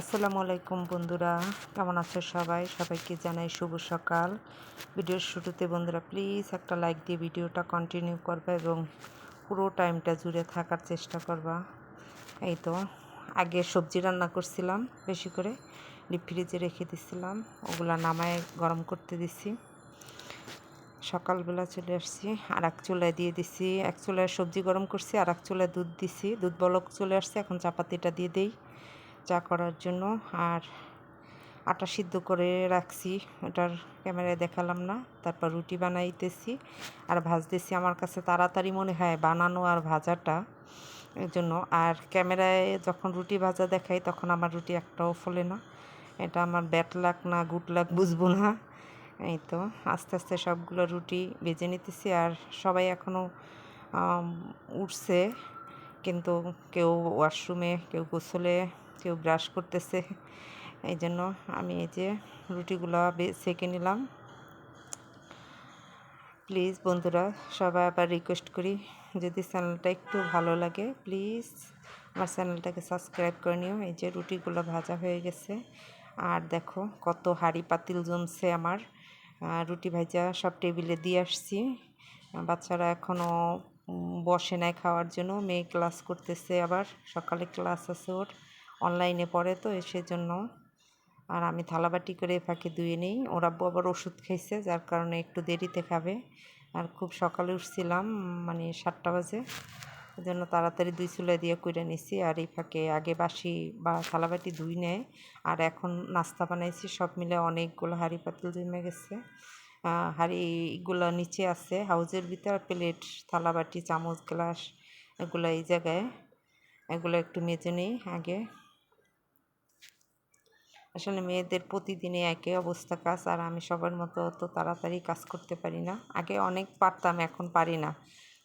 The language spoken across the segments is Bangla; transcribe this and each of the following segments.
আসসালামু আলাইকুম বন্ধুরা, কেমন আছো সবাই? সবাইকে জানাই শুভ সকাল। ভিডিওর শুরুতে বন্ধুরা প্লিজ একটা লাইক দিয়ে ভিডিওটা কন্টিনিউ করবা এবং পুরো টাইমটা জুড়ে থাকার চেষ্টা করবা। এই তো, আগে সবজি রান্না করছিলাম, বেশি করে ডিপ ফ্রিজে রেখে দিছিলাম, ওগুলা নামায় গরম করতে দিছি। সকালবেলা চলে আসছি, আর এক চুলায় দিয়ে দিছি, এক চুলায় সবজি গরম করছি, আর এক চুলায় দুধ দিছি, দুধ বলক চলে আসছে, এখন চাপাতিটা দিয়ে দিই। চা করার জন্য। আর আটা সিদ্ধ করে রাখছি, ওটার ক্যামেরায় দেখালাম না। তারপর রুটি বানাইতেছি আর ভাজতেছি। আমার কাছে তাড়াতাড়ি মনে হয় বানানো আর ভাজাটা এর জন্য। আর ক্যামেরায় যখন রুটি ভাজা দেখাই, তখন আমার রুটি একটাও ফলে না। এটা আমার ব্যাট লাক না গুড লাক বুঝব না। এই তো, আস্তে আস্তে সবগুলো রুটি বেজে নিতেছি। আর সবাই এখনও উঠছে। কিন্তু কেউ ওয়াশরুমে, কেউ গোসলে কেউ ব্রাশ করতেছে। এই জন্য আমি এই যে রুটিগুলো সেঁকে নিলাম। প্লিজ বন্ধুরা, সবাই আবার রিকোয়েস্ট করি, যদি চ্যানেলটা একটু ভালো লাগে প্লিজ আমার চ্যানেলটাকে সাবস্ক্রাইব করে নিও। এই যে রুটিগুলো ভাজা হয়ে গেছে। আর দেখো কত হাড়ি পাতিল জমছে আমার। রুটি ভাজা সব টেবিলে দিয়ে আসছি। বাচ্চারা এখনও বসে নাই খাওয়ার জন্য। মেয়ে ক্লাস করতেছে আবার, সকালে ক্লাস আছে ওর। অনলাইনে পড়ে তো সেজন্য। আর আমি থালাবাটি করে ফাঁকে ধুয়ে নিই। ওর আবার ওষুধ খাইছে, যার কারণে একটু দেরিতে খাবে। আর খুব সকালে উঠছিলাম মানে সাতটা বাজে। ওই জন্য তাড়াতাড়ি দুই চুলা দিয়ে করে নিছি। আর এই ফাঁকে আগে বাসি বা থালাবাটি ধুই নেয়। আর এখন নাস্তা বানাইছি, সব মিলে অনেকগুলো হাঁড়ি পাতিল জমে গেছে। হাঁড়িগুলো নিচে আছে, হাউজের ভিতর প্লেট, থালাবাটি, চামচ, গ্লাস, এগুলো এই জায়গায়। এগুলো একটু মেজে নিই আগে। আসলে মেয়েদের প্রতিদিনে একই অবস্থা কাজ, আর আমি সবার মতো অত তাড়াতাড়ি কাজ করতে পারি না। আগে অনেক পারতাম, এখন পারি না।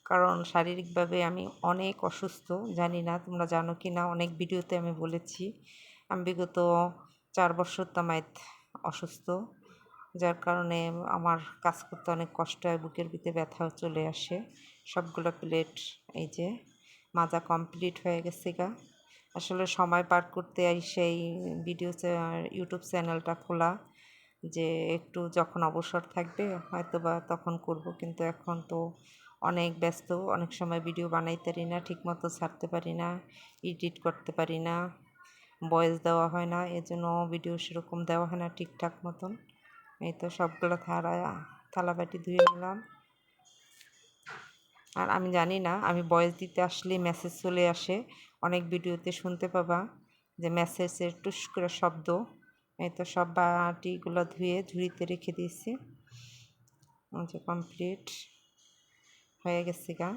কারণ শারীরিকভাবে আমি অনেক অসুস্থ, জানি না, তোমরা জানো কি না, অনেক ভিডিওতে আমি বলেছি। আমি বিগত চার বছর তামাইত অসুস্থ, যার কারণে আমার কাজ করতে অনেক কষ্ট হয়, বুকের ভিতরে ব্যথাও চলে আসে। সবগুলো প্লেট এই যে, মাজা কমপ্লিট হয়ে গেছে গা। আসলে সময় পার করতে সেই ভিডিও ইউটিউব চ্যানেলটা খোলা যে একটু যখন অবসর থাকবে হয়তো বা তখন করব। কিন্তু এখন তো অনেক ব্যস্ত, অনেক সময় ভিডিও বানাইতে পারি না, ঠিকমতো ছাড়তে পারি না এডিট করতে পারি না বয়েস দেওয়া হয় না, এজন্য ভিডিও সেরকম দেওয়া হয় না ঠিকঠাক মতন। এই তো সবগুলো থালা থালাবাটি ধুয়ে নিলাম। আর আমি জানি না, আমি বয়স দিতে আসলে মেসেজ চলে আসে। অনেক ভিডিওতে শুনতে পাবা যে মেসেজের টুস করে শব্দ, এই তো সব বাটিগুলো ধুয়ে ঝুড়িতে রেখে দিয়েছি। যে কমপ্লিট হয়ে গেছে গা।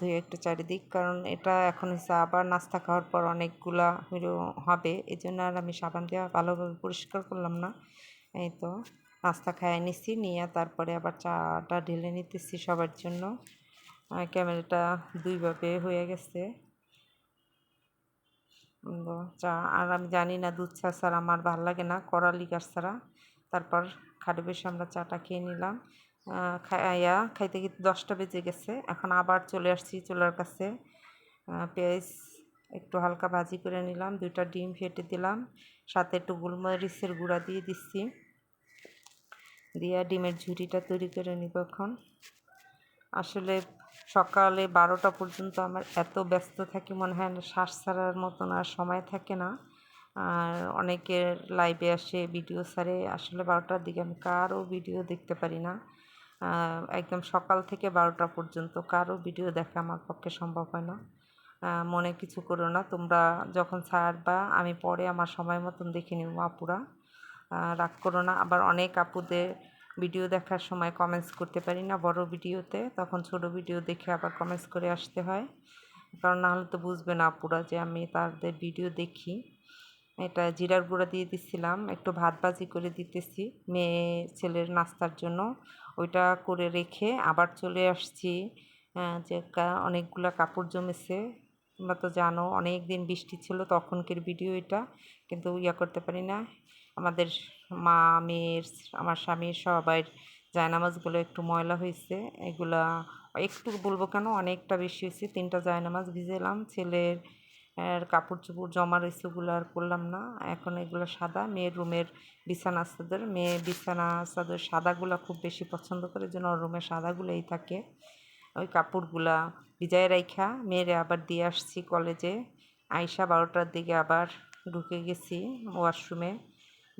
ধুয়ে একটু চারিদিক, কারণ এটা এখন হচ্ছে আবার নাস্তা খাওয়ার পর অনেকগুলা হবে এই জন্য আর আমি সাবান দেওয়া ভালোভাবে পরিষ্কার করলাম না। এই তো নাস্তা খাইয়ে নিছি, নিয়ে তারপরে আবার চাটা ঢেলে নিতেছি সবার জন্য। ক্যামেরাটা দুইভাবে হয়ে গেছে। চা আর আমি জানি না দুধ চা ছাড়া আমার ভালো লাগে না, কড়া লিকার ছাড়া। তারপর খাটে বেশি আমরা চাটা খেয়ে নিলাম। খাইয়া, খাইতে খেতে দশটা বেজে গেছে। এখন আবার চলে আসছি চুলার কাছে। পেঁয়াজ একটু হালকা ভাজি করে নিলাম, দুইটা ডিম ফেটে দিলাম। সাথে একটু গোলমরিচের গুঁড়া দিয়ে দিচ্ছি। দিয়ে ডিমের ঝুড়িটা তৈরি করে নিব এখন। আসলে সকালে বারোটা পর্যন্ত আমার এত ব্যস্ত থাকি, মনে হয় না শ্বাস ছাড়ার মতন আর সময় থাকে না। আর অনেকের লাইভে আসে ভিডিও ছাড়ে, আসলে বারোটার দিকে আমি কারও ভিডিও দেখতে পারি না। একদম সকাল থেকে বারোটা পর্যন্ত কারও ভিডিও দেখা আমার পক্ষে সম্ভব হয় না। মনে কিছু করো না, তোমরা যখন ছাড়বা, আমি পরে আমার সময় মতন দেখে নিব আপুরা। রাগ করো না, আবার অনেক আপুদের ভিডিও দেখার সময় কমেন্টস করতে পারি না বড় ভিডিওতে, তখন ছোট ভিডিও দেখে আবার কমেন্টস করে আসতে হয়। কারণ নাহলে তো বুঝবে না আপুরা যে আমি তাদের ভিডিও দেখি। এটা জিরার গুঁড়া দিয়ে দিচ্ছিলাম একটু ভাত ভাজি করে দিতেছি মেয়ে ছেলের নাস্তার জন্য। ওইটা করে রেখে আবার চলে আসছি যে অনেকগুলো কাপড় জমেছে। তোমরা তো জানো অনেক দিন বৃষ্টি ছিল তখনকার ভিডিও এটা, কিন্তু ইয়া করতে পারি না। আমাদের মা, মেয়ের, আমার স্বামীর সবাই জায়নামাজগুলো একটু ময়লা হয়েছে এগুলা একটু বলব কেন? অনেকটা বেশি হয়েছে তিনটা জায়নামাজ ভিজেলাম। ছেলের কাপড় চোপড় জমা রয়েছে ওগুলো আর করলাম না। এখন এগুলো সাদা। মেয়ের রুমের বিছানা চাদর। মেয়ে বিছানা চাদর সাদাগুলো খুব বেশি পছন্দ করে ওর রুমে সাদাগুলোই থাকে। ওই কাপড়গুলা ভিজায় রাইখা। মেয়েরে আবার দিয়ে আসছি কলেজে। আইসা বারোটার দিকে আবার ঢুকে গেছি ওয়াশরুমে।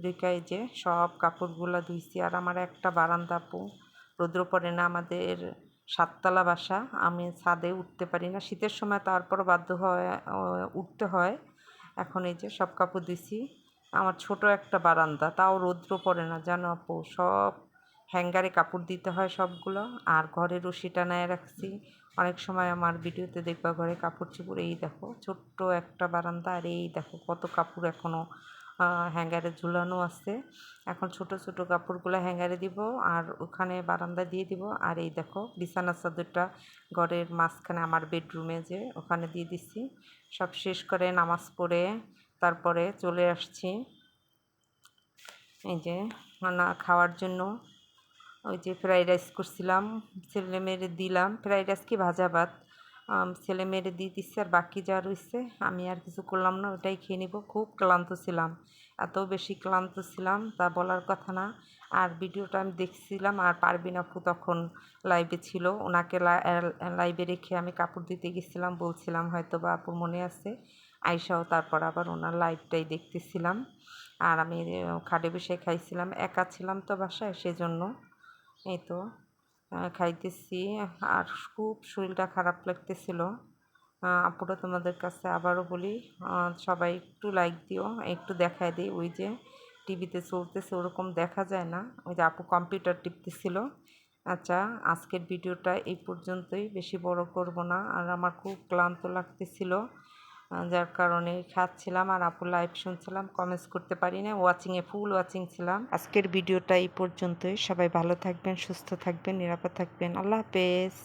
ঢুকে এই যে সব কাপড়গুলো ধুইছি। আর আমার একটা বারান্দা আপু রৌদ্র পড়ে না আমাদের সাততলা বাসা, আমি ছাদে উঠতে পারি না। শীতের সময় তারপর বাধ্য হয় উঠতে হয়। এখন এই যে সব কাপড় দিছি আমার ছোট একটা বারান্দা, তাও রৌদ্র পড়ে না, জানো আপু? সব হ্যাঙ্গারে কাপড় দিতে হয় সবগুলো। আর ঘরে রশি টানায় রাখছি। অনেক সময় আমার ভিডিওতে দেখবা ঘরে কাপড় চোপড়, এই দেখো, ছোট্ট একটা বারান্দা। আর এই দেখো কত কাপড় এখনও হ্যাঙ্গারে ঝুলানো আছে। এখন ছোট ছোট কাপড়গুলো হ্যাঙ্গারে দিব আর ওখানে বারান্দা দিয়ে দিব। আর এই দেখো, বিছানা চাদরটা ঘরের মাঝখানে আমার বেডরুমে যে ওখানে দিয়ে দিচ্ছি সব শেষ করে নামাজ পড়ে তারপরে চলে আসছি। এই যে না খাওয়ার জন্য। ওই যে ফ্রাইড রাইস করছিলাম ছেলে মেয়েরে দিলাম। ফ্রাইড রাইস কি ভাজা ভাত? ছেলে মেয়েরে দিয়ে দিচ্ছি আর বাকি যা রয়েছে আমি আর কিছু করলাম না, ওটাই খেয়ে নিব। খুব ক্লান্ত ছিলাম, এত বেশি ক্লান্ত ছিলাম, তা বলার কথা না। আর ভিডিওটা আমি দেখছিলাম, আর পারবিন আপু তখন লাইভে ছিল, ওনাকে লাইভে রেখে আমি কাপড় দিতে গেছিলাম, বলছিলাম হয়তো বা আপুর মনে আছে। আইসাও তারপর আবার ওনার লাইভটাই দেখতেছিলাম। আর আমি খাটে বসে খাইছিলাম, একা ছিলাম তো বাসায়, সেজন্য, এই তো। খাইতেছি। আর খুব শরীরটা খারাপ লাগতেছিল। আপুরা তোমাদের কাছে আবারও বলি সবাই একটু লাইক দিও, একটু দেখায় দিই। ওই যে টিভিতে চলতেছে, ওরকম দেখা যায় না। ওই যে আপু কম্পিউটার টিপতেছিল। আচ্ছা আজকের ভিডিওটা এই পর্যন্তই। বেশি বড় করব না। আর আমার খুব ক্লান্ত লাগতেছিল। যার কারণে খাচ্ছিলাম আর আপু লাইভ শুনছিলাম কমেন্টস করতে পারি না ওয়াচিংয়ে ফুল ওয়াচিং ছিলাম। আজকের ভিডিওটা এই পর্যন্তই। সবাই ভালো থাকবেন, সুস্থ থাকবেন, নিরাপদ থাকবেন। আল্লাহ হাফেজ।